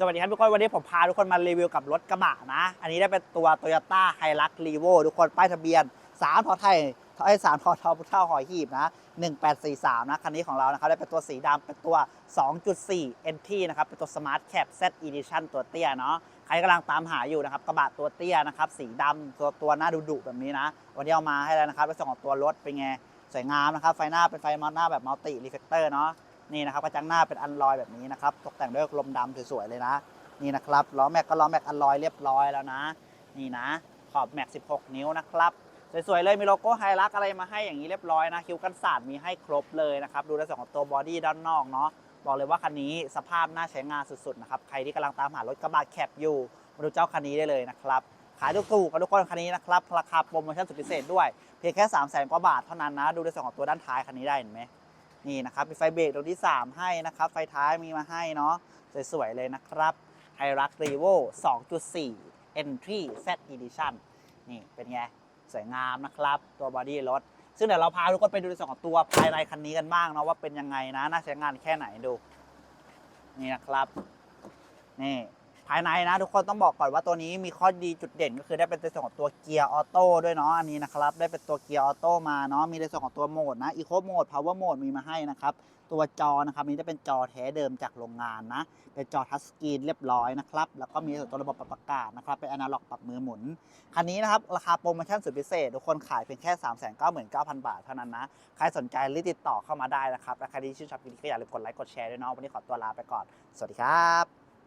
สวัสดีครับทุกคนวันนี้ผมพาทุกคนมารีวิวกับรถกระบะนะ อันนี้ได้เป็นตัว Toyota h i l u x r e v o ทุกคนป้ายทะเบียน3ทอไทยไอ้สามทอทอพุท่าหอยหีบนะ 1843 นะ คันนี้ของเรานะครับ ได้เป็นตัวสีดำเป็นตัว 2.4 NT นะครับ เป็นตัว Smart Cap Z Edition ตัวเตี้ยเนาะใครกำลังตามหาอยู่นะครับ กระบะตัวเตี้ยนะครับ สีดำตัวตัวหน้าดุๆแบบนี้นะ วันนี้เอามาให้แล้วนะครับเป็นส่วนของตัวรถเป็นไง สวยงามนะครับ ไฟหน้าเป็นไฟมอหน้าแบบมัลติรีเฟกเตอร์เนาะ นี่นะครับกระจังหน้าเป็นอันลอยแบบนี้นะครับตกแต่งด้วยลมดำสวยๆเลยนะ นี่นะครับล้อแม็กก็ล้อแม็กอันลอยเรียบร้อยแล้วนะ นี่นะ ขอบแม็ก 16 นิ้วนะครับสวยๆเลยมีโลโก้ไฮรักอะไรมาให้อย่างนี้เรียบร้อยนะคิ้วกันสาดมีให้ครบเลยนะครับดูในส่วนของตัวบอดี้ด้านนอกเนาะบอกเลยว่าคันนี้สภาพน่าใช้งานสุดๆนะครับใครที่กำลังตามหารถกระบะแคปอยู่มาดูเจ้าคันนี้ได้เลยนะครับขายถูกๆกับทุกคนคันนี้นะครับราคาโปรโมชั่นสุดพิเศษด้วยเพียงแค่ 3 0 0แสนกว่าบาทเท่านั้นนะ ดูในส่วนของตัวด้านท้ายคันนี้ได้เห็นไหม นี่นะครับมีไฟเบรกตรงที่ 3 ให้นะครับ ไฟท้ายมีมาให้เนาะสวยๆเลยนะครับไฮรักรีโว2.4 Entry Z Edition นี่เป็นไง สวยงามนะครับ ตัวบอดี้รถ ซึ่งเดี๋ยวเราพาทุกคนไปดูในส่วนของตัวภายในคันนี้กันบ้างเนาะว่าเป็นยังไงนะ น่าใช้งานแค่ไหนดู นี่นะครับ นี่ ภายในนะ ทุกคนต้องบอกก่อนว่าตัวนี้มีข้อดีจุดเด่นก็คือได้เป็นในส่วนของตัวเกียร์ออโต้ด้วยเนาะอันนี้นะครับได้เป็นตัวเกียร์ออโต้มาเนาะมีในส่วนของตัวโหมดนะอีโคโหมดพาวเวอร์โหมดมีมาให้นะครับตัวจอนะครับนี้จะเป็นจอแท้เดิมจากโรงงานนะ เป็นจอทัชสกรีนเรียบร้อยนะครับแล้วก็มีตัวระบบปรับอากาศนะครับเป็นอนาล็อกปรับมือหมุน คันนี้นะครับราคาโปรโมชั่นสุดพิเศษ ทุกคนขายเพียงแค่ 3 9 9 0 0 0 บาทเท่านั้นนะ ใครสนใจรีบติดต่อเข้ามาได้นะครับและใครที่ชื่นชอบคลิปนี้ก็อย่าลืมกดไลค์กดแชร์ด้วยเนาะวันนี้ขอตัวลาไปก่อน สวัสดีครับ